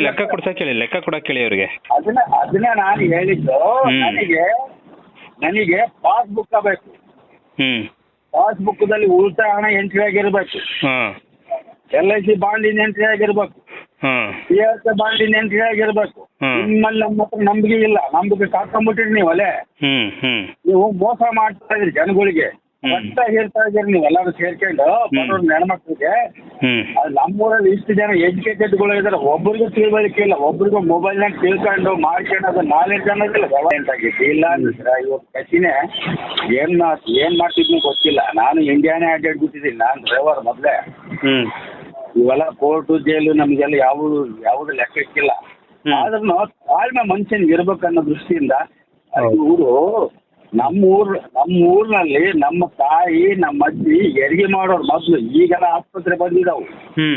ಲೆಕ್ಕ ಕೊಡ್ಸಕ್ ಹೇಳಿ ಲೆಕ್ಕ ಕೊಡಕ್ ಹೇಳಿ ಅವ್ರಿಗೆ. ಅದನ್ನ ಅದನ್ನ ನಾನು ಹೇಳಿದ್ದು ಹ್ಮ್. ನನಗೆ ನನಗೆ ಪಾಸ್ಬುಕ್ ಬೇಕು. ಪಾಸ್ಬುಕ್ ದಲ್ಲಿ ಉಳಿತಾಯ ಹಣ ಎಂಟ್ರಿ ಆಗಿರ್ಬೇಕು. ಹಾಂ. ಎಲ್ ಐ ಸಿ ಬಾಂಡಿನ ಎಂಟ್ರಿ ಆಗಿರ್ಬೇಕು. ಹಾಂ. ಪಿ ಎಸ್ ಬಾಂಡಿನ ಎಂಟ್ರಿ ಆಗಿರ್ಬೇಕು. ಹ್ಮ್. ನಿಮ್ಮಲ್ಲಿ ನಮ್ಮ ಹತ್ರ ನಂಬಿಕೆ ಇಲ್ಲ. ನಂಬಿಕೆ ಕಾಕೊಂಡ್ಬಿಟ್ಟಿರಿ ನೀವು ಅಲ್ಲೇ ಹ್ಮ್. ನೀವು ಮೋಸ ಮಾಡ್ತಾ ಇದ್ರಿ ಜನಗಳಿಗೆ. ಒಟ್ಟ ಹೇಳ್ತಾ ಇದ್ದೀರಿ ನೀವು ಎಲ್ಲರೂ ಸೇರ್ಕೊಂಡು ಬಡವ್ರ ಹೆಣ್ಮಕ್ಳಿಗೆ ಅದು ನಮ್ಮೂರಲ್ಲಿ ಇಷ್ಟು ಜನ ಎಜುಕೇಟೆಡ್ಗಳು ಇದಾರೆ. ಒಬ್ರಿಗೂ ತಿಳುವಳಿಕೆ ಇಲ್ಲ. ಒಬ್ರಿಗೂ ಮೊಬೈಲ್ನಾಗ ತಿಳ್ಕೊಂಡು ಮಾಡ್ಕೊಂಡು ಅದು ನಾಲೆಜ್ ಅನ್ನೋದಿಲ್ಲ ಡೆವಲಪ್ಮೆಂಟ್ ಆಗಿತ್ತು ಇಲ್ಲ ಅಂದ್ರೆ ಇವತ್ತು ಕಸಿನೇ ಏನ್ ಮಾಡ್ ಏನ್ ಮಾಡ್ತಿದ್ನು ಗೊತ್ತಿಲ್ಲ. ನಾನು ಇಂಡಿಯಾನೇ ಅಡ್ಡಾಡ್ಬಿಟ್ಟಿದ್ದೀನಿ ನಾನು ಡ್ರೈವರ್ ಮೊದ್ಲೇ. ಹ್ಮ್. ಇವೆಲ್ಲ ಕೋರ್ಟು ಜೈಲು ನಮಗೆಲ್ಲ ಯಾವ ಯಾವ್ದು ಲೆಕ್ಕಕ್ಕಿಲ್ಲ. ಆದ್ರೂ ತಾಳ್ಮೆ ಮನುಷ್ಯನ್ ಇರ್ಬೇಕನ್ನೋ ದೃಷ್ಟಿಯಿಂದ. ಇವರು ನಮ್ಮ ಊರ್ ನಮ್ಮ ಊರಿನಲ್ಲಿ ನಮ್ಮ ತಾಯಿ ನಮ್ಮ ಅಜ್ಜಿ ಹೆರಿಗೆ ಮಾಡೋರು ಮೊದ್ಲು. ಈಗೆಲ್ಲ ಆಸ್ಪತ್ರೆ ಬಂದಿದ್ದಾವು ಊರ್ನಲ್ಲಿ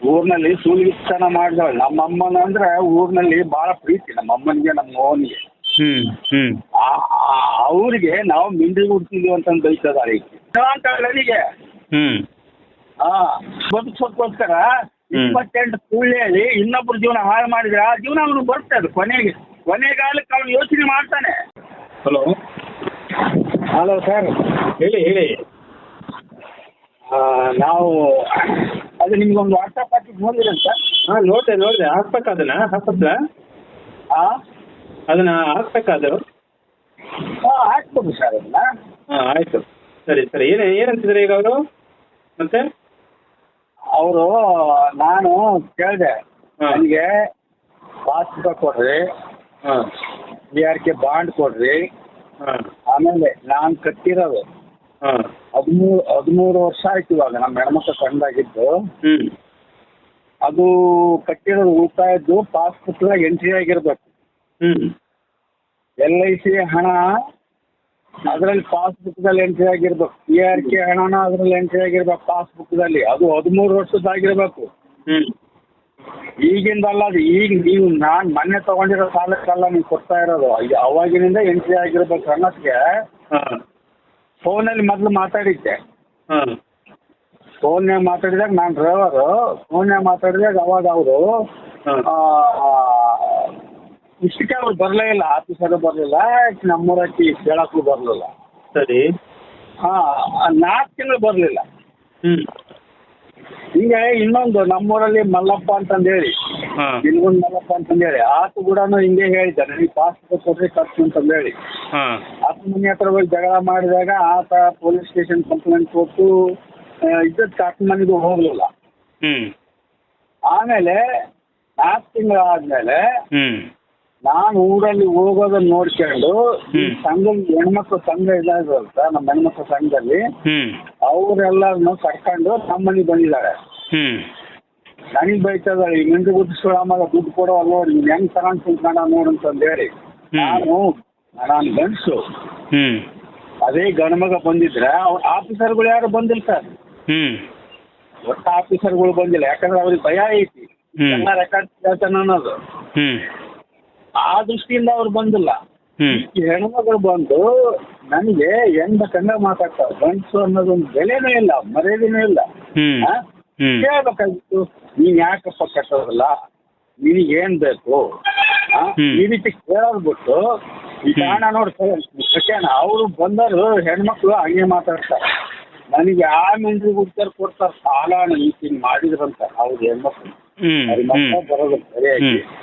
ಊರಿನಲ್ಲಿ ಸೂಲಿಗಿಸ್ತನ ಮಾಡಿದವಳು ನಮ್ಮ ಅಮ್ಮನ ಅಂದ್ರೆ ಊರ್ನಲ್ಲಿ ಬಹಳ ಪ್ರೀತಿ. ನಮ್ಮ ಅಮ್ಮನಿಗೆ ನಮ್ಮ ಮೋಹನಿಗೆ ಹ್ಞೂ ಹ್ಞೂ ಅವ್ರಿಗೆ ನಾವು ಮಿಂಡಿ ಹುಡ್ತಿದ್ವಿ ಅಂತ ನನಗೆ? ಹ್ಞೂ ಹಾ ಬದುಕೋಸ್ಕರ ಹ್ಮ್. ಇಪ್ಪತ್ತೆಂಟು ಸುಳ್ಳು ಹೇಳಿ ಇನ್ನೊಬ್ರ ಜೀವನ ಹಾಳು ಮಾಡಿದ್ರೆ ಆ ಜೀವನ ಅವನು ಬರ್ತದೆ. ಕೊನೆಗೆ ಕೊನೆಗಾಲಕ್ಕೆ ಅವನು ಯೋಚನೆ ಮಾಡ್ತಾನೆ. ಹಲೋ ಹಲೋ ಸರ್ ಹೇಳಿ ಹೇಳಿ. ನಾವು ಅದು ನಿಮ್ಗೊಂದು ವಾಟ್ಸಪ್ ಹಾಕಿ ನೋಡಿದ್ರೆ ಸರ್? ಹಾಂ ನೋಡಿದೆ ನೋಡಿದೆ. ಹಾಕ್ಬೇಕಾ ಅದನ್ನ? ಹಾಕಿದ್ರೆ? ಹಾಂ ಅದನ್ನ ಹಾಕ್ಬೇಕಾ ಅದು? ಹಾ ಹಾಕ್ಬೋದು ಸರ್ ಅದನ್ನ. ಹಾಂ ಆಯಿತು. ಸರಿ ಸರಿ. ಏನು ಏನಂತಿದ್ರೆ ಈಗ ಅವರು? ಮತ್ತೆ? ಅವರು ನಾನು ಕೇಳಿದೆ. ನನಗೆ ಪಾಸ್ಬುಕ್ ಕೊಡ್ರಿ. ಹಾಂ. ಬಿ ಆರ್ ಕೆ ಬಾಂಡ್ ಕೊಡ್ರಿ ಆಮೇಲೆ ನಾನ್ ಕಟ್ಟಿರೋದು. ಹಾಂ. ಹದಿಮೂರು ಹದಿಮೂರು ವರ್ಷ ಆಯ್ತು ಇವಾಗ ನಮ್ಮ ಹೆಣ್ಮಕ್ಳು ಹ್ಞೂ ಅದು ಕಟ್ಟಿರೋದು ಉಳಿತಾಯದ್ದು ಪಾಸ್ಬುಕ್ ಎಂಟ್ರಿ ಆಗಿರ್ಬೇಕು. ಎಲ್ ಐ ಸಿ ಹಣ ಅದರಲ್ಲಿ ಪಾಸ್ಬುಕ್ದಲ್ಲಿ ಎಂಟ್ರಿ ಆಗಿರ್ಬೇಕು. ಪಿ ಆರ್ ಕೆ ಹಣನ ಅದ್ರಲ್ಲಿ ಎಂಟ್ರಿ ಆಗಿರ್ಬೇಕು ಪಾಸ್ಬುಕ್ದಲ್ಲಿ ಅದು ಹದಿಮೂರು ವರ್ಷದ್ದಾಗಿರ್ಬೇಕು ಈಗಿಂದಲ್ಲ ಅದು ಈಗ ನೀವು ನಾನು ಮೊನ್ನೆ ತಗೊಂಡಿರೋ ಸಾಲಕ್ಕೆಲ್ಲ ನೀವು ಕೊಡ್ತಾ ಇರೋದು. ಅವಾಗಿನಿಂದ ಎಂಟ್ರಿ ಆಗಿರ್ಬೇಕು ಅನ್ನೋದಕ್ಕೆ ಹಾಂ. ಫೋನಲ್ಲಿ ಮೊದಲು ಮಾತಾಡಿದ್ದೆ. ಹಾಂ. ಫೋನ್ಯಾಗ ಮಾತಾಡಿದಾಗ ನಾನು ಡ್ರೈವರು ಫೋನ್ಯಾಗ ಮಾತಾಡಿದಾಗ ಅವಾಗ ಅವರು ಇಷ್ಟಕ್ಕೆ ಅವ್ರು ಬರಲೇ ಇಲ್ಲ ಆಫೀಸರು ಬರಲಿಲ್ಲ ನಮ್ಮೂರಕ್ಕೆ ಕೇಳಕ್ಕೂ ಬರ್ಲಿಲ್ಲ. ಸರಿ. ಹಾ ನಾಲ್ಕು ತಿಂಗಳು ಬರಲಿಲ್ಲ. ಹ್ಞೂ ಹಿಂಗೆ ಇನ್ನೊಂದು ನಮ್ಮೂರಲ್ಲಿ ಮಲ್ಲಪ್ಪ ಅಂತಂದೇಳಿ. ಹೇಳಿ ನಿನ್ಗೊಂದು ಮಲ್ಲಪ್ಪ ಅಂತಂದೇಳಿ. ಆತ ಕೂಡ ಹಿಂಗೆ ಹೇಳಿದ್ದ ನನಗೆ ಪಾಸ್ಬುಕ್ ಕೊಡ್ರಿ ಖರ್ಚು ಅಂತಂದೇಳಿ. ಹಾಂ. ಆತ ಮನೆ ಹತ್ರ ಹೋಗಿ ಜಗಳ ಮಾಡಿದಾಗ ಆತ ಪೊಲೀಸ್ ಸ್ಟೇಷನ್ ಕಂಪ್ಲೇಂಟ್ ಕೊಟ್ಟು ಇದ್ದದ್ ಕಾಕು ಮನೆಗೂ ಹೋಗ್ಲಿಲ್ಲ. ಆಮೇಲೆ ನಾಲ್ಕು ತಿಂಗಳಾದ್ಮೇಲೆ ಹ್ಞೂ ನಾನು ಊರಲ್ಲಿ ಹೋಗೋದನ್ನ ನೋಡ್ಕೊಂಡು ಈ ಹ್ಮ್. ಸಂಘದ ಹೆಣ್ಮಕ್ಳು ಸಂಘ ಇದಾಗ ನಮ್ಮ ಹೆಣ್ಮಕ್ಳು ಸಂಘದಲ್ಲಿ ಅವರೆಲ್ಲರನ್ನು ಕರ್ಕೊಂಡು ನಮ್ಮ ಮನೆಗೆ ಬಂದಿದ್ದಾರೆ. ಹ್ಮ್. ನನಗೆ ಬೈತದಾಳೆ ಈ ಮಿಂಡು ಗುಡ್ಸ್ಕೊಳ್ಳೋ ಮಗ ದುಡ್ಡು ಕೊಡೋ ನೋಡಿ ನೀನು ಹೆಂಗ್ ತಗೊಂಡ್ ಕುಂತ್ಕೊಂಡ ನೋಡು ಅಂತಂದ್ ಹೇಳಿ. ಹ್ಮ್. ನಾನು ನಾನು ಗಂಡಸು. ಹ್ಞೂ ಅದೇ ಗಣಮಗ ಮಗ ಬಂದಿದ್ರೆ ಅವ್ರ ಆಫೀಸರ್ಗಳು ಯಾರು ಬಂದಿಲ್ಲ ಸರ್. ಹ್ಮ್. ಒಟ್ಟ ಆಫೀಸರ್ಗಳು ಬಂದಿಲ್ಲ ಯಾಕಂದ್ರೆ ಅವ್ರಿಗೆ ಭಯ ಐತಿ. ಹ್ಮ್. ಎಲ್ಲ ರೆಕಾರ್ಡ್ ಅನ್ನೋದು. ಆ ದೃಷ್ಟಿಯಿಂದ ಅವ್ರು ಬಂದಿಲ್ಲ. ಈ ಹೆಣ್ಮಗಳು ಬಂದು ನನಗೆ ಹೆಂಗ ಕಂಡ ಮಾತಾಡ್ತಾರೆ. ಗಂಡಸು ಅನ್ನೋದೊಂದು ಬೆಲೆನೂ ಇಲ್ಲ ಮರ್ಯಾದೆನೂ ಇಲ್ಲ. ಆ? ಕೇಳ್ಬೇಕಾಗಿತ್ತು ನೀನ್ ಯಾಕಪ್ಪ ಕಟ್ಟೋದಿಲ್ಲ ನಿನಗೇನ್ ಬೇಕು? ಆ? ಹ್ಮ್. ಈ ರೀತಿ ಕೇಳ್ಬಿಟ್ಟು ಈ ಕಾರಣ ನೋಡಿ ಕಟ್ಯಾನ ಅವರು ಬಂದರು ಹೆಣ್ಮಕ್ಳು ಹಂಗೆ ಮಾತಾಡ್ತಾರೆ. ನನಗೆ ಆ ಮೆಂಟ್ರಿ ಉತ್ತರ ಕೊಡ್ತಾರೆ ಸಾಲ ಹಿಂಗ್ ಮಾಡಿದ್ರಂತ. ಅವ್ರು ಹೆಣ್ಮಕ್ಳು. ಅವ್ರ ಮಕ್ಕಳು ಬರೋದು ಸರಿಯಾಗಿ. ಹ್ಮ್.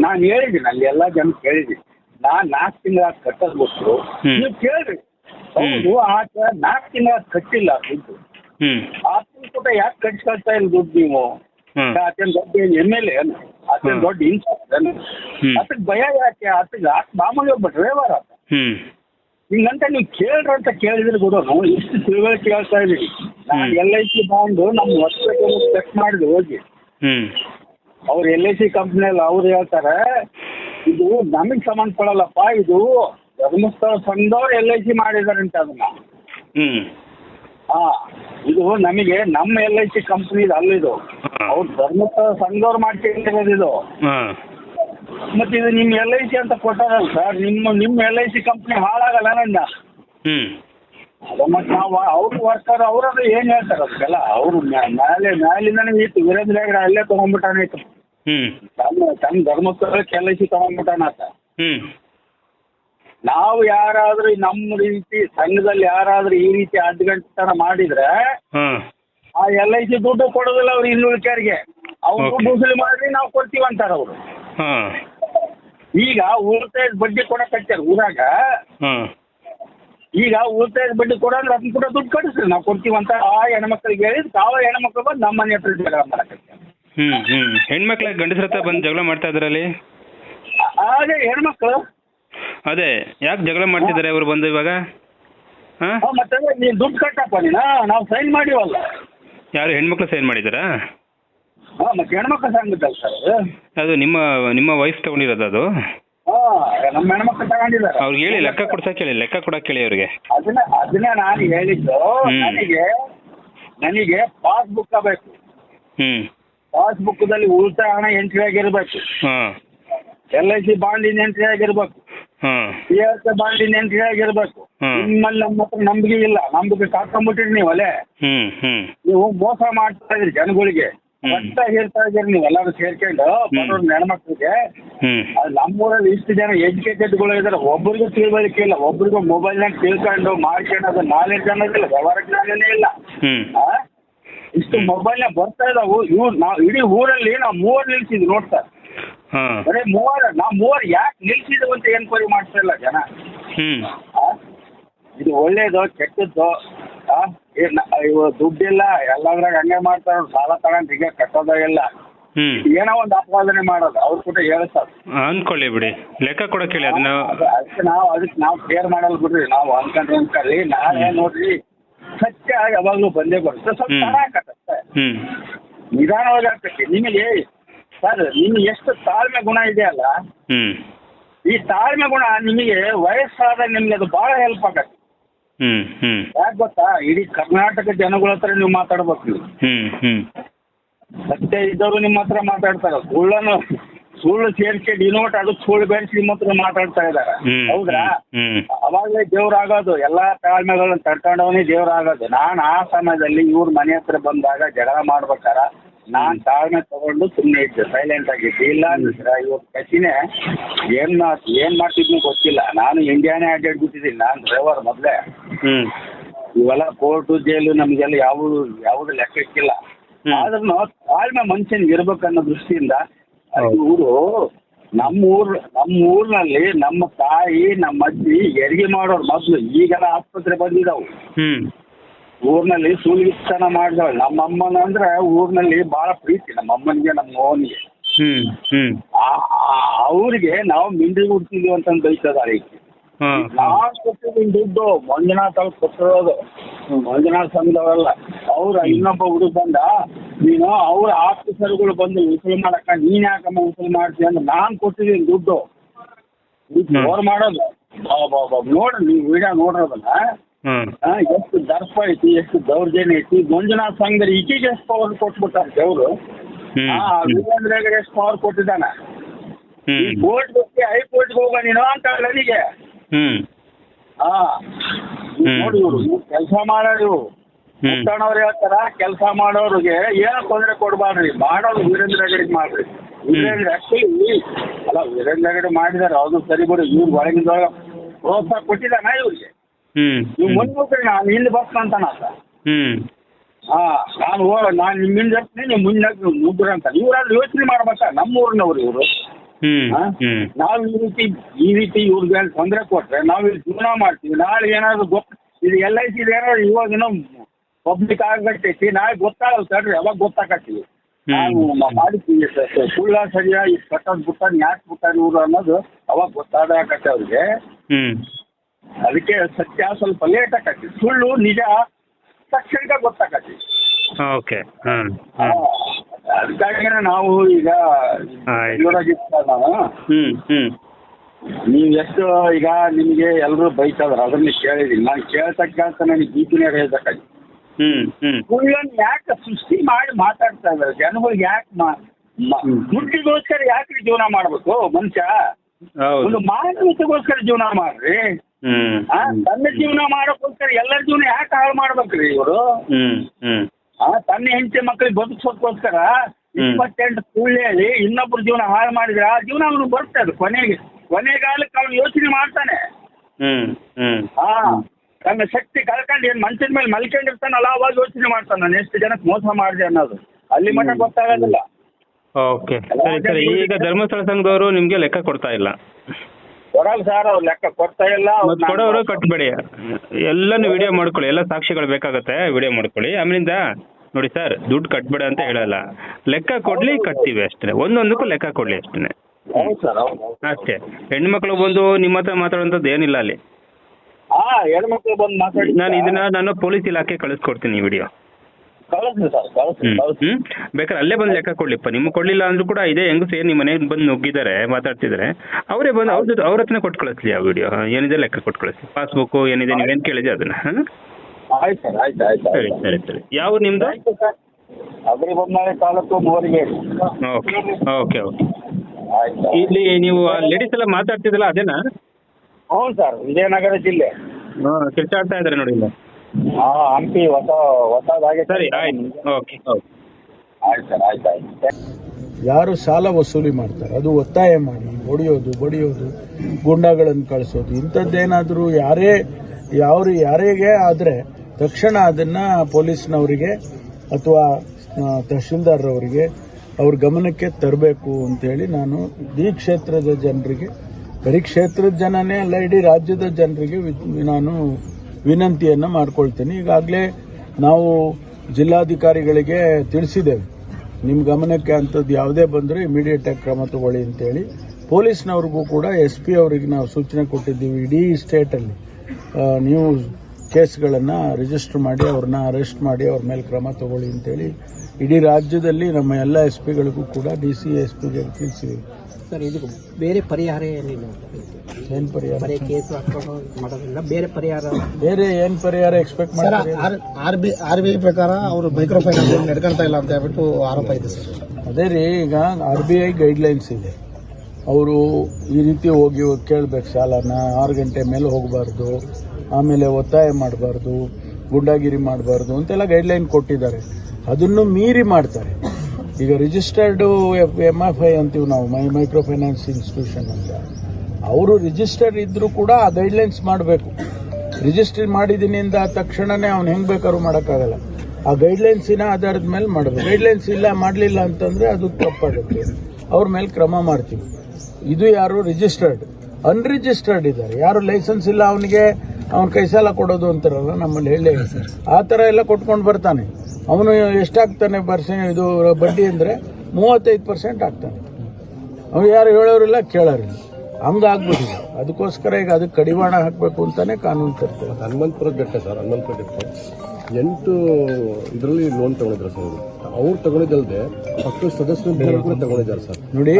ನಾನು ಹೇಳಿದ್ದೀನಿ ಅಲ್ಲಿ ಎಲ್ಲ ಜನ ಕೇಳಿದ್ದೀನಿ. ನಾನ್ ನಾಲ್ಕು ತಿಂಗಳ ಕಟ್ಟೋದ್ ಹ್ಮ್. ನೀವು ಕೇಳ್ರಿ. ಹೌದು ಆತ ನಾಲ್ಕು ತಿಂಗಳ ಕಟ್ಟಿಲ್ಲ ದುಡ್ಡು. ಹ್ಮ್. ಆತನ ಕೂಡ ಯಾಕೆ ಕಳ್ತಾ ಇಲ್ಲ ದುಡ್ಡು ನೀವು? ಹ್ಮ್. ಆತನ ದೊಡ್ಡ ಎಂ ಎಲ್ ಎ ಆತನ ಹ್ಮ್. ದೊಡ್ಡ ಇನ್ಚಾರ್ಜ್ ಹ್ಮ್. ಭಯ ಯಾಕೆ? ಆತಗೆ ಆತ ಮಾಮೂಲಿ ಒಬ್ಬ ಡ್ರೈವರ್ ಆತ. ಹ್ಮ್. ಹಿಂಗಂತ ನೀವು ಕೇಳ್ರಿ ಅಂತ ಕೇಳಿದ್ರೆ ಕೂಡ ಇಷ್ಟು ತಿಳುವಳಿಕೆ ಹೇಳ್ತಾ ಇದೀವಿ ನಾನು ಹ್ಮ್. ಎಲ್ ಐ ಸಿ ಬಾಂಡು ನಮ್ಮ ಹೊಸಪೇಟೆ ಚೆಕ್ ಮಾಡಿದ್ವಿ ಹೋಗಿ. ಹ್ಞೂ ಅವ್ರು ಎಲ್ ಐ ಸಿ ಕಂಪ್ನಿಯಲ್ಲಿ ಅವ್ರು ಹೇಳ್ತಾರೆ ಇದು ನಮಗ್ ಸಂಬಂಧ ಪಡಲ್ಲಪ್ಪ ಇದು ಧರ್ಮಸ್ಥಳ ಸಂಘದವ್ರು ಎಲ್ ಐ ಸಿ ಮಾಡಿದಾರಂತ ಅದನ್ನ. ಹ್ಮ್. ಹಾ ಇದು ನಮಗೆ ನಮ್ಮ ಎಲ್ ಐ ಸಿ ಕಂಪ್ನಿ ಅಲ್ಲಿದು ಅವ್ರು ಧರ್ಮಸ್ಥಳ ಸಂಘದವ್ರು ಮಾಡ್ಕೊಂಡಿರೋದು ಇದು. ಮತ್ತೆ ಇದು ನಿಮ್ ಎಲ್ ಐ ಸಿ ಅಂತ ಕೊಟ್ಟಾರಲ್ಲ ಸರ್ ನಿಮ್ಮ ನಿಮ್ಮ ಎಲ್ ಐ ಸಿ ಕಂಪ್ನಿ ಹಾಳಾಗಲ್ಲ ನನ್ನ ಹ್ಞೂ ಅದು ಮತ್ತೆ ನಾವು ಅವ್ರ ವರ್ಕರ್ ಅವ್ರದ್ದು ಏನು ಹೇಳ್ತಾರ ಅದಕ್ಕೆಲ್ಲ? ಅವರು ಮೇಲೆ ನಮ್ಗೆ ಇತ್ತು ವೀರೇಂದ್ರ ಹೆಗಡೆ ಅಲ್ಲೇ ತಗೊಂಡ್ಬಿಟ್ಟಾನ ಇತ್ತು ತಮ್ಮ ತಮ್ಮ ತನ್ನ ಧರ್ಮಸ್ಥಳಕ್ಕೆ ತಗೊಂಡ್ಬಿಟ್ಟಾನ ಹ್ಞೂ ನಾವು ಯಾರಾದ್ರೂ ನಮ್ಮ ರೀತಿ ಸಂಘದಲ್ಲಿ ಯಾರಾದ್ರೂ ಈ ರೀತಿ ಅಡ್ಡಗಂಟತನ ಮಾಡಿದ್ರೆ ಹಾಂ. ಆ ಎಲ್ ಐ ಸಿ ದುಡ್ಡು ಕೊಡೋದಿಲ್ಲ ಅವ್ರು ಇನ್ನುಳಿಕೆಯರಿಗೆ ಅವ್ರು ಮುಸಲಿ ದುಡ್ಡು ಮಾಡ್ರಿ ನಾವು ಕೊಡ್ತೀವಿ ಅಂತಾರ ಅವರು. ಈಗ ಉಳಿತಾಯದ ಬಡ್ಡಿ ಕೊಡಕತ್ತಾರ ಊರಾಗ ಈಗ ಉಳಿತಾಯದ ಬಡ್ಡಿ ಕೊಡಂದ್ರೆ ಅದನ್ನ ಕೂಡ ದುಡ್ಡು ಕಳಿಸ್ರಿ ನಾವು ಕೊಡ್ತೀವಿ ಅಂತ ಆ ಹೆಣ್ಮಕ್ಳಿಗೆ ಹೇಳಿದ್ ತಾವ ಹೆಣ್ಮಕ್ಳು ಬಂದು ನಮ್ಮ ಮನೆ ಹತ್ರ ಜಗಳ ಮಾಡಕ್ಕೆ ಹ್ಮ್ ಹ್ಮ್. ಹೆಣ್ಮಕ್ಳ ಗಂಡಸ್ರ ಹತ್ರ ಬಂದು ಜಗಳ ಮಾಡ್ತಾ ಇದ್ರಲ್ಲಿ? ಅದೇ ಹೆಣ್ಮಕ್ಳು. ಅದೇ ಯಾಕೆ ಜಗಳ ಮಾಡ್ತಿದ್ದಾರೆ ಇವ್ರು ಬಂದು ಇವಾಗ? ಹಾ? ಮತ್ತೆ ನೀನ್ ದುಡ್ಡು ಕಟ್ಟಪ್ಪ ನೀನ? ನಾವು ಸೈನ್ ಮಾಡಿವಲ್ಲ. ಯಾರು ಹೆಣ್ಮಕ್ಳು ಸೈನ್ ಮಾಡಿದಾರಾ ಹಾ ಮತ್ತೆ ಹೆಣ್ಮಕ್ಳು ಸಂಘದಲ್ಲ ಸರ್ ಅದು ನಿಮ್ಮ ನಿಮ್ಮ ವೈಫ್ ತಗೊಂಡಿರೋದು ಅದು? ನಮ್ಮ ಹೆಣ್ಮಕ್ಳು ತಗೊಂಡಿದ್ದಾರೆ. ಅವ್ರಿಗೆ ಹೇಳಿ ಲೆಕ್ಕ ಕೊಡ್ಸಕ್ ಹೇಳಿ ಲೆಕ್ಕ ಕೊಡಕ್ ಕೇಳಿ ಅವ್ರಿಗೆ. ಅದನ್ನ ಅದನ್ನ ನಾನು ಹೇಳಿದ್ದು ಹ್ಮ್. ನನಗೆ ನನಗೆ ಪಾಸ್ಬುಕ್ ಬೇಕು. ಬುಕ್ ಪಾಸ್ಬುಕ್ದಲ್ಲಿ ಉಳಿತಾಯ ಹಣ ಎಂಟ್ರಿ ಆಗಿರ್ಬೇಕು ಹಾಂ. ಎಲ್ ಐ ಸಿ ಬಾಂಡಿನ ಎಂಟ್ರಿ ಆಗಿರ್ಬೇಕು ಹಾಂ. ಪಿ ಎಸ್ ಬಾಂಡಿನ ಎಂಟ್ರಿ ಆಗಿರ್ಬೇಕು ಹ್ಮ್. ನಿಮ್ಮಲ್ಲಿ ನಮ್ಮ ಹತ್ರ ನಂಬಿಕೆ ಇಲ್ಲ. ನಂಬಿಕೆ ಕಾಕೊಂಡ್ಬಿಟ್ಟಿರಿ ನೀವು ಅಲ್ಲೇ ಹ್ಞೂ ಹ್ಞೂ ನೀವು ಮೋಸ ಮಾಡ್ತಾ ಇದ್ರಿ ಜನಗಳಿಗೆ. ಹ್ಮ್. ಹೇಳ್ತಾ ಇದೀರಿ ನೀವು ಎಲ್ಲರೂ ಸೇರ್ಕೊಂಡು ಬರೋ ಹೆಣ್ಮಕ್ಳಿಗೆ ಅದು ನಮ್ಮೂರಲ್ಲಿ ಇಷ್ಟು ಜನ ಎಜುಕೇಟೆಡ್ಗಳು ಇದ್ದಾರೆ ಒಬ್ಬರಿಗೂ ತಿಳುವಳಿಕೆ ಇಲ್ಲ ಒಬ್ಬರಿಗೂ ಮೊಬೈಲ್ನಾಗ ತಿಳ್ಕೊಂಡು ಮಾಡ್ಕೊಂಡು ಅದು ನಾಲೆಡ್ಜ್ ಅನ್ನೋದಿಲ್ಲ ವ್ಯವಹಾರ ಜ್ಞಾನನೇ ಇಲ್ಲ ಇಷ್ಟು ಮೊಬೈಲ್ ಮೊಬೈಲ್ನಾಗ ಬರ್ತಾ ಇದಾವು ಇವ್ ನಾವ್ ಇಡೀ ಊರಲ್ಲಿ ನಾವ್ ಮೂವರ್ ನಿಲ್ಸಿದ್ವಿ ನೋಡ್ತಾ ಬರೀ ಮೂವರ್ ನಾವ್ ಮೂವರ್ ಯಾಕೆ ನಿಲ್ಸಿದ್ವು ಅಂತ ಎನ್ಕ್ವೈರಿ ಮಾಡ್ತಾ ಇಲ್ಲ ಜನ? ಇದು ಒಳ್ಳೇದು ಕೆಟ್ಟದ್ದು ನ- ಇವು ದುಡ್ಡಿಲ್ಲ ಎಲ್ಲದ್ರಾಗ ಹಂಗೆ ಮಾಡ್ತಾರ ಸಾಲ ತಗೊಂಡ್ ಈಗ ಕಟ್ಟೋದೇ ಇಲ್ಲ. ಏನೋ ಒಂದು ಅಪವಾದನೆ ಮಾಡೋದು ಅವ್ರ ಕೂಡ ಹೇಳ್ತಾರೆ. ಅನ್ಕೊಳ್ಳಿ ಬಿಡಿ ಲೆಕ್ಕ ಕೂಡ ಕೇಳಿ ಅದನ್ನ. ಅದಕ್ಕೆ ನಾವು ಅದಕ್ಕೆ ನಾವು ಕೇರ್ ಮಾಡಲ್ ಬಿಡ್ರಿ ನಾವು ಅನ್ಕೊಂಡ್ರಿ ಅನ್ಕೊಳ್ಳಿ ನಾಳೆ ನೋಡ್ರಿ ಸತ್ಯ ಯಾವಾಗ್ಲೂ ಬಂದೇ ಬರುತ್ತೆ. ಸ್ವಲ್ಪ ಹ್ಮ್. ತಡ ಆಕತ್ತೆ ಹ್ಞೂ ನಿಧಾನವಾಗಿ ಆಗ್ತೈತಿ ನಿಮಗೆ ಸರ್ ನಿಮ್ಗೆ ಎಷ್ಟು ತಾಳ್ಮೆ ಗುಣ ಇದೆಯಲ್ಲ ಹ್ಮ್. ಈ ತಾಳ್ಮೆ ಗುಣ ನಿಮಗೆ ವಯಸ್ಸಾದ ನಿಮ್ಗೆ ಅದು ಬಹಳ ಹೆಲ್ಪ್ ಆಗತ್ತೆ. ಹ್ಞೂ ಹ್ಮ್. ಯಾಕೆ ಗೊತ್ತಾ? ಇಡೀ ಕರ್ನಾಟಕ ಜನಗಳ ಹತ್ರ ನೀವು ಮಾತಾಡ್ಬೇಕು ನೀವು. ಹ್ಞೂ ಹ್ಞೂ ಸತ್ಯ ಇದ್ದವರು ನಿಮ್ಮ ಹತ್ರ ಮಾತಾಡ್ತಾರೆ. ಸುಳ್ಳನ್ನು ಸುಳ್ಳು ಸೇರ್ಕೊಂಡು ಇನ್ನೋಟ್ ಅದು ಸುಳ್ಳು ಬೆಳೆಸಿ ನಿಮ್ಮ ಹತ್ರ ಮಾತಾಡ್ತಾ ಇದ್ದಾರೆ. ಹ್ಮ್, ಹೌದ್ರಾ? ಹ್ಮ್, ಹ್ಮ್. ಅವಾಗಲೇ ದೇವ್ರಾಗೋದು ಎಲ್ಲಾ ತಾಳ್ಮೆಗಳನ್ನ ತಡ್ಕೊಂಡವನೇ ದೇವ್ರಾಗೋದು ನಾನು ಆ ಸಮಯದಲ್ಲಿ ಇವ್ರ ಮನೆ ಹತ್ರ ಬಂದಾಗ ಜಗಳ ಮಾಡ್ಬೇಕಾರ ನಾನ್ ತಾಳ್ಮೆ ತಗೊಂಡು ಸುಮ್ನೆ ಇದ್ದೆ ಸೈಲೆಂಟ್ ಆಗಿದ್ದೆ. ಇಲ್ಲ ಅಂದ್ರೆ ಕಸಿನೇ ಏನ್ ಮಾಡ್ ಏನ್ ಮಾಡ್ತಿದ್ನೋ ಗೊತ್ತಿಲ್ಲ. ನಾನು ಇಂಡಿಯಾನೇ ಅಡ್ಡಾಡ್ಬಿಟ್ಟಿದ್ದೀನಿ ನಾನ್ ಡ್ರೈವರ್ ಮೊದ್ಲೇ. ಹ್ಮ್. ಇವೆಲ್ಲ ಕೋರ್ಟು ಜೈಲು ನಮ್ಗೆಲ್ಲ ಯಾವ ಯಾವ್ದು ಲೆಕ್ಕ ಇಕ್ಕಿಲ್ಲ. ಆದ್ರೂ ತಾಳ್ಮೆ ಮನುಷ್ಯನಿಗೆ ಇರ್ಬೇಕನ್ನೋ ದೃಷ್ಟಿಯಿಂದ ಊರು ಇವರು ನಮ್ಮ ಊರ್ ನಮ್ಮ ಊರ್ನಲ್ಲಿ ನಮ್ಮ ತಾಯಿ ನಮ್ಮ ಅಜ್ಜಿ ಹೆರಿಗೆ ಮಾಡೋರು ಮೊದ್ಲು ಈಗೆಲ್ಲ ಆಸ್ಪತ್ರೆ ಬಂದಿದಾವು. ಹ್ಞೂ ಊರಿನಲ್ಲಿ ಸೂಲಿಸ್ತನ ಮಾಡಿದವಳು ನಮ್ಮ ಅಮ್ಮನ ಅಂದ್ರೆ ಊರಿನಲ್ಲಿ ಬಹಳ ಪ್ರೀತಿ ನಮ್ಮ ಅಮ್ಮನಿಗೆ ನಮ್ಮ ಮೋನಿಗೆ ಆ ಅವ್ರಿಗೆ ನಾವು ಮಿಂಡಿ ಹುಡ್ತಿದ್ವಿ ಅಂತ ಬೈತದ ಈಗ ನಾನ್ ಕೊಟ್ಟಿದ್ದೀನಿ ದುಡ್ಡು ಮಂಜುನಾಥ್ ಅವ್ರು ಕೊಟ್ಟಿರೋದು. ಮಂಜುನಾಥ್ ಸಂಘದವರಲ್ಲ. ಅವ್ರ ಇನ್ನೊಬ್ಬ ಹುಡುಗ ಬಂದ ನೀನು ಅವ್ರ ಆಫೀಸರ್ಗಳು ಬಂದು ಉಸಲು ಮಾಡಕ್ಕ ನೀನ್ ಯಾಕಮ್ಮ ಉಸಲು ಮಾಡ್ತೀಯ ಅಂದ್ರೆ ನಾನ್ ಕೊಟ್ಟಿದ್ದೀನಿ ದುಡ್ಡು. ಅವ್ರು ಮಾಡೋದು. ಬಾ ಬಾ ಬಾ ನೋಡ್ರಿ ನೀವು ವಿಡಿಯೋ ನೋಡಿರೋದಲ್ಲ. ಆ, ಎಷ್ಟು ದರ್ಪ ಐತಿ ಎಷ್ಟು ದೌರ್ಜನ್ಯ ಐತಿ ಮಂಜುನಾಥ್ ಸಂಘದಲ್ಲಿ ಈಕೆಗೆ ಎಷ್ಟು ಪವರ್ ಕೊಟ್ಬಿಟ್ಟಾರೆ ದೇವ್ರು? ಹ್ಮ್. ಆ ವೀರೇಂದ್ರ ಹೆಗಡೆ ಎಷ್ಟು ಪವರ್ ಕೊಟ್ಟಿದ್ದಾನ? ಕೋರ್ಟ್ ಬಗ್ಗೆ ಹೈಕೋರ್ಟ್ ಹೋಗ ನೀನು ಅಂತ ನನಗೆ? ಹ್ಮ್. ಹಾ. ಹ್ಮ್. ನೋಡಿ ಇವ್ರು ಕೆಲಸ ಮಾಡೋರು. ಇವ್ರು ಹ್ಮ್. ಮುತ್ತಣ್ಣವ್ರು ಹೇಳ್ತಾರ ಕೆಲಸ ಮಾಡೋರಿಗೆ ಏನೋ ತೊಂದರೆ ಕೊಡಬಾರ್ರಿ ಮಾಡೋದು ವೀರೇಂದ್ರ ಹೆಗಡೆಗೆ ಮಾಡ್ರಿ. ವೀರೇಂದ್ರ ಆಕ್ಚುಲಿ ಅಲ್ಲ ವೀರೇಂದ್ರ ಹೆಗಡೆ ಮಾಡಿದಾರೆ ಅದು ಸರಿ ಬಿಡು ಇವ್ರು ಒಳಗಿಂದೊಳಗ ಪ್ರೋತ್ಸಾಹ ಕೊಟ್ಟಿದ್ದಾನ ಇವ್ರಿಗೆ? ಹ್ಞೂ ನೀವು ಮುಂದೆ ನಾನು ಇಲ್ಲಿ ಬರ್ತಾನ ಅಂತ ಹ್ಮ್. ಹಾ ನಾನು ಹೋಗ ನಾನು ನಿಮ್ಮಿಂದ ನಿಮ್ ಬರ್ತೀನಿ ನೀವು ಮುಂದೆ ನುಗ್ಗ್ರಿ ಅಂತ. ಇವ್ರಲ್ಲಿ ಯೋಚನೆ ಮಾಡ್ಬೇಕ? ನಮ್ಮ ಊರಿನವ್ರು ಇವರು. ಹ್ಮ್ ಹಾ? ನಾವು ಈ ರೀತಿ ಈ ರೀತಿ ಇವ್ರಿಗೆ ತೊಂದರೆ ಕೊಟ್ರೆ ನಾವು ಇಲ್ಲಿ ಜೀವನ ಮಾಡ್ತೀವಿ. ನಾಳೆ ಏನಾದ್ರು ಗೊತ್ತ ಇದು ಎಲ್ ಐ ಸಿ ಏನಾದ್ರು ಇವಾಗ ಪಬ್ಲಿಕ್ ಆಗತೈತಿ ನಾಳೆ ಗೊತ್ತಾಗಲ್ಲ ತಡ್ರಿ ಯಾವಾಗ ಗೊತ್ತಾಗತ್ತೀವಿ ಹ್ಮ್. ನಾವು ಮ- ಮಾಡಿದ್ದೀವಿ ಸ- ಸ- ಸುಳ್ಳ ಸರಿಯಾ ಇದು ಬಿಟ್ಟ ಬಿಟ್ಟಾನ ಯಾಕೆ ಬಿಟ್ಟ ಇವ್ರು ಅನ್ನೋದು ಅವಾಗ ಗೊತ್ತಾಗತ್ತೆ ಅವ್ರಿಗೆ. ಹ್ಞೂ ಅದಕ್ಕೆ ಸತ್ಯ ಸ್ವಲ್ಪ ಲೇಟ್ ಆಕತಿ. ಸುಳ್ಳು ನಿಜ ತಕ್ಷಣ ಗೊತ್ತಾಕತಿ. ಓಕೆ ಹ್ಮ್ ಹಾಂ ನಾವು ಈಗ ನೀವ್ ಬೆಂಗಳೂರಾಗಿರ್ತಾರೆ ನಾವು ಹ್ಮ್ ಎಷ್ಟು ಈಗ ನಿಮ್ಗೆ ಎಲ್ರು ಬೈತಾದ್ರ? ಅದನ್ನ ಕೇಳಿದೀನಿ. ನಾನು ಕೇಳ್ತಾ ಕೇಳ್ತಾ ನನಗೆ ಹೇಳ್ಬೇಕಾಗಿ. ಸುಳ್ಳನ್ ಹ್ಞೂ ಸುಳ್ಳನ್ನು ಯಾಕೆ ಸೃಷ್ಟಿ ಮಾಡಿ ಮಾತಾಡ್ತಾ ಇದ್ದಾರೆ? ಜನಗಳಿಗೆ ಯಾಕೆ ಹ್ಮ್. ದುಡ್ಡಿಗೋಸ್ಕರ ಯಾಕ್ರಿ ಜೀವನ ಮಾಡ್ಬೇಕು ಮನುಷ್ಯ? ಒಂದು ಮಾನವೀಯತೆಗೋಸ್ಕರ ಜೀವನ ಮಾಡ್ರಿ. ತನ್ನ ಜೀವನ ಮಾಡೋಕ್ಕೋಸ್ಕರ ಎಲ್ಲರ ಜೀವನ ಯಾಕೆ ಹಾಳು ಮಾಡ್ಬೇಕ್ರಿ ಇವರು? ತನ್ನ ಹೆಂಡತಿ ಮಕ್ಕಳಿಗೆ ಬದುಕೋಸ್ಕರ ಇಪ್ಪತ್ತೆಂಟು ಸುಳ್ಳು ಹೇಳಿ ಇನ್ನೊಬ್ರು ಜೀವನ ಹಾಳು ಮಾಡಿದ್ರೆ ಆ ಜೀವನ ಅವನು ಬರ್ತದೆ ಕೊನೆಗೆ. ಕೊನೆಗಾಲಕ್ಕೆ ಅವನು ಯೋಚನೆ ಮಾಡ್ತಾನೆ. ಹಾ ತನ್ನ ಶಕ್ತಿ ಕಳ್ಕೊಂಡು ಏನ್ ಮನ್ಸಿನ ಮೇಲೆ ಮಲ್ಕೊಂಡಿರ್ತಾನಲ್ಲ ಅವಾಗ ಯೋಚನೆ ಮಾಡ್ತಾನೆ ನಾನು ಎಷ್ಟು ಜನಕ್ಕೆ ಮೋಸ ಮಾಡಿದೆ ಅನ್ನೋದು. ಅಲ್ಲಿ ಮಟ್ಟ ಗೊತ್ತಾಗೋದಿಲ್ಲ. ಓಕೆ. ಸರಿ ಸರಿ. ಈಗ ಧರ್ಮಸ್ಥಳ ಸಂಘದವರು ನಿಮಗೆ ಲೆಕ್ಕ ಕೊಡ್ತಾ ಇಲ್ಲ. ಕೊಡಲ್ಲ ಸರ್ ಅವ್ರು ಲೆಕ್ಕ ಕೊಡ್ತಾ ಇಲ್ಲ. ಅವ್ರು ಮತ್ತೆ ಕೊಡೋರು ಕಟ್ಬೇಡಿ. ಎಲ್ಲಾನು ವಿಡಿಯೋ ಮಾಡ್ಕೊಳ್ಳಿ. ಎಲ್ಲ ಸಾಕ್ಷಿಗಳು ಬೇಕಾಗತ್ತೆ ವಿಡಿಯೋ ಮಾಡ್ಕೊಳ್ಳಿ. ಆಮೇಲಿಂದ ನೋಡಿ ಸರ್ ದುಡ್ಡು ಕಟ್ಬೇಡ ಅಂತ ಹೇಳಲ್ಲ. ಲೆಕ್ಕ ಕೊಡ್ಲಿ ಕಟ್ತೀವಿ ಅಷ್ಟೇ. ಒಂದೊಂದಕ್ಕೂ ಲೆಕ್ಕ ಕೊಡ್ಲಿ ಅಷ್ಟೇ ಹೌದು ಸರ್ ಹೌದು ಹೌದು. ಅಷ್ಟೇ. ಹೆಣ್ಮಕ್ಳು ಬಂದು ನಿಮ್ಮ ಹತ್ರ ಮಾತಾಡುವಂಥದ್ದು ಏನಿಲ್ಲ ಅಲ್ಲಿ. ಹಾ ಹೆಣ್ಮಕ್ಳು ಬಂದು ಮಾತಾಡಿ ನಾನು ಇದನ್ನ ನಾನು ಪೊಲೀಸ್ ಇಲಾಖೆ ಕಳಿಸ್ಕೊಡ್ತೀನಿ ಈ ವಿಡಿಯೋ. ಕಳಿಸ್ರಿ ಸರ್ ಹ್ಮ್ ಬೇಕಾದ್ರೆ ಅಲ್ಲೇ ಬಂದು ಲೆಕ್ಕ ಕೊಡ್ಲಿಪ್ಪ. ನಿಮ್ಗೆ ಕೊಡ್ಲಿಲ್ಲ ಅಂದ್ರೂ ಕೂಡ ಇದೆ ಹೆಂಗಸು ಏನು ನಿಮ್ಮ ಮನೆಗೆ ಬಂದು ನುಗ್ಗಿದ್ದಾರೆ ಮಾತಾಡ್ತಿದ್ದಾರೆ. ಅವರೇ ಬಂದು ಅವ್ರ ಜೊತೆ ಅವ್ರ ಹತ್ರನೇ ಕೊಟ್ಟು ಕಳಿಸ್ಲಿ ಆ ವಿಡಿಯೋ ಏನಿದೆ ಲೆಕ್ಕ ಕೊಟ್ಟು ಕಳಿಸಿ ಪಾಸ್ಬುಕ್ ಏನಿದೆ ನೀವೇನು ಕೇಳಿದೆ ಅದನ್ನ? ಹಾಂ? ಆಯ್ತು ಸರ್ ಆಯ್ತು ಆಯ್ತು ಸರಿ ಸರಿ ಸರಿ. ಯಾವ ನಿಮ್ದು? ಆಯ್ತು ಸರ್. ಅಗ್ರಿ ತಾಲೂಕು ಮೋರಿಗೆ ಓಕೆ ಓಕೆ ಓಕೆ. ಆಯ್ತು ಇಲ್ಲಿ ನೀವು ಲೇಡೀಸ್ ಎಲ್ಲ ಮಾತಾಡ್ತಿದ್ದಲ್ಲ ಅದೇನಾ? ಹ್ಞೂ ಸರ್ ವಿಜಯನಗರ ಜಿಲ್ಲೆ. ಹಾ ಕಿರ್ಚಾಡ್ತಾ ಇದ್ದಾರೆ ನೋಡಿ ಇಲ್ಲ. ಹಾ ಹಂಪಿ ಹೊಸ ಹೊಸದಾಗಿ ಸರಿ ಆಯ್ತು. Okay okay. ಆಯ್ತು ಸರ್ ಆಯ್ತು ಆಯ್ತು. ಯಾರು ಸಾಲ ವಸೂಲಿ ಮಾಡ್ತಾರೆ? ಅದು ಒತ್ತಾಯ ಮಾಡಿ ಹೊಡೆಯೋದು ಬಡಿಯೋದು ಗುಂಡಗಳನ್ನು ಕಳಿಸೋದು ಇಂಥದ್ದೇನಾದರೂ ಯಾರೇ ಯಾರು ಯಾರಿಗೆ ಆದರೆ ತಕ್ಷಣ ಅದನ್ನು ಪೊಲೀಸ್ನವರಿಗೆ ಅಥವಾ ತಹಶೀಲ್ದಾರ್ರವರಿಗೆ ಅವ್ರ ಗಮನಕ್ಕೆ ತರಬೇಕು ಅಂತೇಳಿ ನಾನು ಈ ಕ್ಷೇತ್ರದ ಜನರಿಗೆ ಬರೀ ಕ್ಷೇತ್ರದ ಜನನೇ ಅಲ್ಲ ಇಡೀ ರಾಜ್ಯದ ಜನರಿಗೆ ವಿ- ನಾನು ವಿನಂತಿಯನ್ನು ಮಾಡ್ಕೊಳ್ತೀನಿ. ಈಗಾಗಲೇ ನಾವು ಜಿಲ್ಲಾಧಿಕಾರಿಗಳಿಗೆ ತಿಳಿಸಿದ್ದೇವೆ. ನಿಮ್ಮ ಗಮನಕ್ಕೆ ಅಂಥದ್ದು ಯಾವುದೇ ಬಂದರೂ ಇಮಿಡಿಯೇಟ್ ಆಗಿ ಕ್ರಮ ತಗೊಳ್ಳಿ ಅಂತೇಳಿ. ಪೊಲೀಸ್ನವ್ರಿಗೂ ಕೂಡ ಎಸ್ ಪಿ ಅವರಿಗೆ ನಾವು ಸೂಚನೆ ಕೊಟ್ಟಿದ್ದೀವಿ ಇಡೀ ಸ್ಟೇಟಲ್ಲಿ ನೀವು ಕೇಸ್ಗಳನ್ನು ರಿಜಿಸ್ಟರ್ ಮಾಡಿ, ಅವ್ರನ್ನ ಅರೆಸ್ಟ್ ಮಾಡಿ, ಅವ್ರ ಮೇಲೆ ಕ್ರಮ ತಗೊಳ್ಳಿ ಅಂತೇಳಿ. ಇಡೀ ರಾಜ್ಯದಲ್ಲಿ ನಮ್ಮ ಎಲ್ಲ ಎಸ್ ಪಿಗಳಿಗೂ ಕೂಡ ಡಿ ಸಿ ಎಸ್ ಪಿಗೆ ತಿಳಿಸಿದ್ದೀವಿ. ಸರ್ ಇದು ಬೇರೆ ಪರಿಹಾರ ಏನಿಲ್ಲ ಏನು ಪರಿಹಾರ? ಬರೀ ಕೇಸು ಹಾಕೊಂಡು ಮಾಡೋದಿಲ್ಲ ಬೇರೆ ಪರಿಹಾರ ಬೇರೆ ಏನು ಪರಿಹಾರ ಎಕ್ಸ್ಪೆಕ್ಟ್ ಮಾಡ್ತಾರೆ? R B R B I ಪ್ರಕಾರ ಅವರು ಮೈಕ್ರೋ ಫೈನಾನ್ಸ್ ನಡ್ಕೊಳ್ತಾ ಇಲ್ಲ ಅಂತ ಹೇಳ್ಬಿಟ್ಟು ಆರೋಪ ಇದೆ ಸರ್. ಅದೇ ರೀ ಈಗ ಆರ್ ಬಿ ಐ ಗೈಡ್ಲೈನ್ಸ್ ಇದೆ. ಅವರು ಈ ರೀತಿ ಹೋಗಿ ಕೇಳಬೇಕು ಸಾಲನ ಆರು ಗಂಟೆ ಮೇಲೆ ಹೋಗಬಾರ್ದು ಆಮೇಲೆ ಒತ್ತಾಯ ಮಾಡಬಾರ್ದು ಗುಂಡಾಗಿರಿ ಮಾಡಬಾರ್ದು ಅಂತೆಲ್ಲ ಗೈಡ್ಲೈನ್ ಕೊಟ್ಟಿದ್ದಾರೆ. ಅದನ್ನು ಮೀರಿ ಮಾಡ್ತಾರೆ. ಈಗ ರಿಜಿಸ್ಟರ್ಡ್ ಎಂ ಎಫ್ ಐ ಅಂತೀವಿ ನಾವು ಮೈ ಮೈಕ್ರೋ ಫೈನಾನ್ಸ್ ಇನ್ಸ್ಟಿಟ್ಯೂಷನ್ ಅಂತ. ಅವರು ರಿಜಿಸ್ಟರ್ ಇದ್ರೂ ಕೂಡ ಆ ಗೈಡ್ಲೈನ್ಸ್ ಮಾಡಬೇಕು. ರಿಜಿಸ್ಟರ್ ಮಾಡಿದ್ದೀನಿ ಅಂದ ತಕ್ಷಣನೇ ಅವ್ನು ಹೆಂಗೆ ಬೇಕಾದ್ರೂ ಮಾಡೋಕ್ಕಾಗಲ್ಲ. ಆ ಗೈಡ್ಲೈನ್ಸಿನ ಆಧಾರದ ಮೇಲೆ ಮಾಡಬೇಕು. ಗೈಡ್ಲೈನ್ಸ್ ಇಲ್ಲ ಮಾಡಲಿಲ್ಲ ಅಂತಂದರೆ ಅದು ತಪ್ಪಾಗುತ್ತೆ. ಅವ್ರ ಮೇಲೆ ಕ್ರಮ ಮಾಡ್ತೀವಿ. ಇದು ಯಾರು? ರಿಜಿಸ್ಟರ್ಡ್ ಅನ್ರಿಜಿಸ್ಟರ್ಡ್ ಇದ್ದಾರೆ. ಯಾರು ಲೈಸೆನ್ಸ್ ಇಲ್ಲ ಅವನಿಗೆ ಅವ್ನು ಕೈ ಸಾಲ ಕೊಡೋದು ಅಂತಾರಲ್ಲ ನಮ್ಮಲ್ಲಿ ಹೇಳಿ. ಆ ಥರ ಎಲ್ಲ ಕೊಟ್ಕೊಂಡು ಬರ್ತಾನೆ. ಅವನು ಎಷ್ಟಾಗ್ತಾನೆ ಪರ್ಸೆಂಟ್ ಇದು ಬಡ್ಡಿ ಅಂದರೆ ಮೂವತ್ತೈದು ಪರ್ಸೆಂಟ್ ಆಗ್ತಾನೆ. ಅವ್ನು ಯಾರು ಹೇಳೋರಿಲ್ಲ ಕೇಳೋರಿಲ್ಲ. ಹಂಗಾಗ್ಬಿಟ್ಟಿದೆ ಅದಕ್ಕೋಸ್ಕರ ಈಗ ಅದಕ್ಕೆ ಕಡಿವಾಣ ಹಾಕಬೇಕು ಅಂತಾನೆ ಕಾನೂನು ತರ್ತೇವೆ ಹನುಮಂತಪುರ ಬೆಟ್ಟ ಸರ್ ಹನುಮಂತಪುರ ಬೆಟ್ಟ. ಎಂಟು ಇದರಲ್ಲಿ ಲೋನ್ ತಗೊಂಡಿದ್ರು ಸರ್ ಅವರು. ತಗೊಂಡಿದ್ದಲ್ದೆ ಪಕ್ಕದ ಸದಸ್ಯರು ಕೂಡ ತಗೊಂಡಿದ್ದಾರೆ ಸರ್. ನೋಡಿ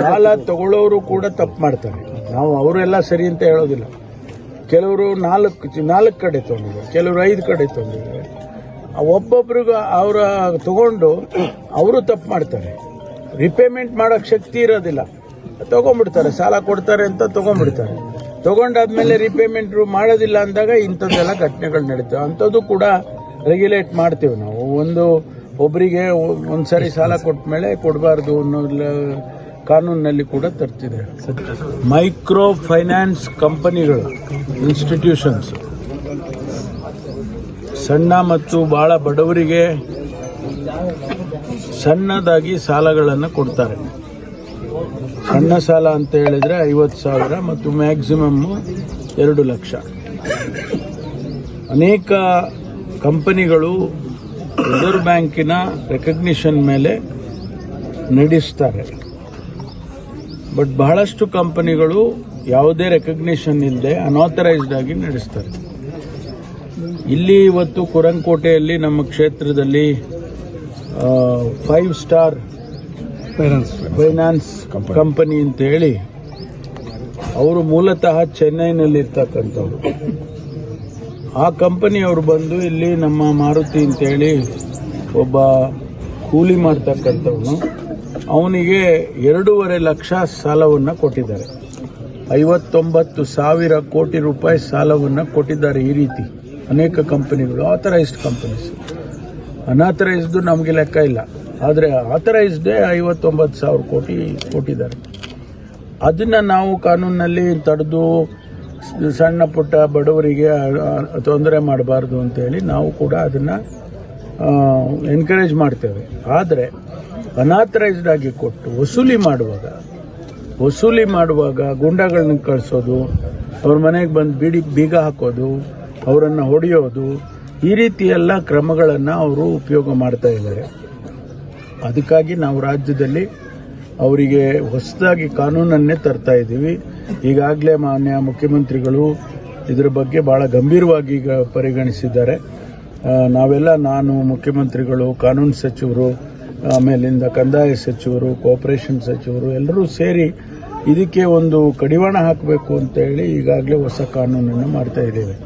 ಸಾಲ ತಗೊಳ್ಳೋರು ಕೂಡ ತಪ್ಪು ಮಾಡ್ತಾರೆ. ನಾವು ಅವರೆಲ್ಲ ಸರಿ ಅಂತ ಹೇಳೋದಿಲ್ಲ. ಕೆಲವರು ನಾಲ್ಕು ನಾಲ್ಕು ಕಡೆ ತಗೊಂಡಿದ್ದಾರೆ ಕೆಲವರು ಐದು ಕಡೆ ತಗೊಂಡಿದ್ದಾರೆ. ಒಬ್ಬೊಬ್ರಿಗೂ ಅವರ ತಗೊಂಡು ಅವರು ತಪ್ಪು ಮಾಡ್ತಾರೆ. ರಿಪೇಮೆಂಟ್ ಮಾಡೋಕ್ಕೆ ಶಕ್ತಿ ಇರೋದಿಲ್ಲ. ತಗೊಂಡ್ಬಿಡ್ತಾರೆ ಸಾಲ ಕೊಡ್ತಾರೆ ಅಂತ ತೊಗೊಂಡ್ಬಿಡ್ತಾರೆ. ತಗೊಂಡಾದ್ಮೇಲೆ ರಿಪೇಮೆಂಟ್ ಮಾಡೋದಿಲ್ಲ ಅಂದಾಗ ಇಂಥದ್ದೆಲ್ಲ ಘಟನೆಗಳು ನಡೀತವೆ. ಅಂಥದ್ದು ಕೂಡ ರೆಗ್ಯುಲೇಟ್ ಮಾಡ್ತೀವಿ ನಾವು. ಒಂದು ಒಬ್ಬರಿಗೆ ಒಂದ್ಸರಿ ಸಾಲ ಕೊಟ್ಟ ಮೇಲೆ ಕೊಡಬಾರ್ದು ಅನ್ನೋ ಕಾನೂನಿನಲ್ಲಿ ಕೂಡ ತರ್ತಿದೆ ಮೈಕ್ರೋ ಫೈನಾನ್ಸ್ ಕಂಪನಿಗಳು ಇನ್ಸ್ಟಿಟ್ಯೂಷನ್ಸ್ ಸಣ್ಣ ಮತ್ತು ಬಹಳ ಬಡವರಿಗೆ ಸಣ್ಣದಾಗಿ ಸಾಲಗಳನ್ನು ಕೊಡ್ತಾರೆ. ಸಣ್ಣ ಸಾಲ ಅಂತ ಹೇಳಿದರೆ ಐವತ್ತು ಸಾವಿರ ಮತ್ತು ಮ್ಯಾಕ್ಸಿಮಮ್ಮು ಎರಡು ಲಕ್ಷ. ಅನೇಕ ಕಂಪನಿಗಳು ರಿಸರ್ವ್ ಬ್ಯಾಂಕಿನ ರೆಕಗ್ನಿಷನ್ ಮೇಲೆ ನಡೆಸ್ತಾರೆ. ಬಟ್ ಬಹಳಷ್ಟು ಕಂಪನಿಗಳು ಯಾವುದೇ ರೆಕಗ್ನಿಷನ್ ಇಲ್ಲದೆ ಅನಾಥರೈಸ್ಡ್ ಆಗಿ ನಡೆಸ್ತಾರೆ. ಇಲ್ಲಿ ಇವತ್ತು ಕುರಂಕೋಟೆಯಲ್ಲಿ ನಮ್ಮ ಕ್ಷೇತ್ರದಲ್ಲಿ ಫೈವ್ ಸ್ಟಾರ್ ಫೈನಾನ್ಸ್ ಕಂಪನಿ ಅಂತ ಹೇಳಿ ಅವರು ಮೂಲತಃ ಚೆನ್ನೈನಲ್ಲಿ ಇರ್ತಕ್ಕಂಥವ್ರು ಆ ಕಂಪನಿಯವರು ಬಂದು ಇಲ್ಲಿ ನಮ್ಮ ಮಾರುತಿ ಅಂತೇಳಿ ಒಬ್ಬ ಕೂಲಿ ಮಾಡ್ತಕ್ಕಂಥವನು. ಅವನಿಗೆ ಎರಡೂವರೆ ಲಕ್ಷ ಸಾಲವನ್ನು ಕೊಟ್ಟಿದ್ದಾರೆ. ಐವತ್ತೊಂಬತ್ತು ಸಾವಿರ ಕೋಟಿ ರೂಪಾಯಿ ಸಾಲವನ್ನು ಕೊಟ್ಟಿದ್ದಾರೆ ಈ ರೀತಿ. ಅನೇಕ ಕಂಪನಿಗಳು ಆಥರೈಸ್ಡ್ ಕಂಪನೀಸ್ ಅನಾಥರೈಸ್ಡ್ ನಮಗೆ ಲೆಕ್ಕ ಇಲ್ಲ. ಆದರೆ ಆಥರೈಸ್ಡೇ ಐವತ್ತೊಂಬತ್ತು ಸಾವಿರ ಕೋಟಿ ಕೊಟ್ಟಿದ್ದಾರೆ. ಅದನ್ನು ನಾವು ಕಾನೂನಿನಲ್ಲಿ ತಡೆದು ಸಣ್ಣ ಪುಟ್ಟ ಬಡವರಿಗೆ ತೊಂದರೆ ಮಾಡಬಾರ್ದು ಅಂತೇಳಿ ನಾವು ಕೂಡ ಅದನ್ನು ಎನ್ಕರೇಜ್ ಮಾಡ್ತೇವೆ. ಆದರೆ ಅನಾಥರೈಸ್ಡ್ ಆಗಿ ಕೊಟ್ಟು ವಸೂಲಿ ಮಾಡುವಾಗ ವಸೂಲಿ ಮಾಡುವಾಗ ಗುಂಡಾಗಳನ್ನ ಕಳಿಸೋದು, ಅವ್ರ ಮನೆಗೆ ಬಂದು ಬಿಡಿ, ಬೀಗ ಹಾಕೋದು ಅವರನ್ನು ಹೊಡೆಯೋದು ಈ ರೀತಿ ಎಲ್ಲ ಕ್ರಮಗಳನ್ನು ಅವರು ಉಪಯೋಗ ಮಾಡ್ತಾ ಇದ್ದಾರೆ. ಅದಕ್ಕಾಗಿ ನಾವು ರಾಜ್ಯದಲ್ಲಿ ಅವರಿಗೆ ಹೊಸದಾಗಿ ಕಾನೂನನ್ನೇ ತರ್ತಾ ಇದ್ದೀವಿ. ಈಗಾಗಲೇ ಮಾನ್ಯ ಮುಖ್ಯಮಂತ್ರಿಗಳು ಇದರ ಬಗ್ಗೆ ಬಹಳ ಗಂಭೀರವಾಗಿ ಈಗ ಪರಿಗಣಿಸಿದ್ದಾರೆ. ನಾವೆಲ್ಲ ನಾನು, ಮುಖ್ಯಮಂತ್ರಿಗಳು, ಕಾನೂನು ಸಚಿವರು, ಆಮೇಲಿಂದ ಕಂದಾಯ ಸಚಿವರು, ಕೋಪರೇಷನ್ ಸಚಿವರು ಎಲ್ಲರೂ ಸೇರಿ ಇದಕ್ಕೆ ಒಂದು ಕಡಿವಾಣ ಹಾಕಬೇಕು ಅಂತ ಹೇಳಿ ಈಗಾಗಲೇ ಹೊಸ ಕಾನೂನನ್ನು ಮಾಡ್ತಾ ಇದ್ದೇವೆ.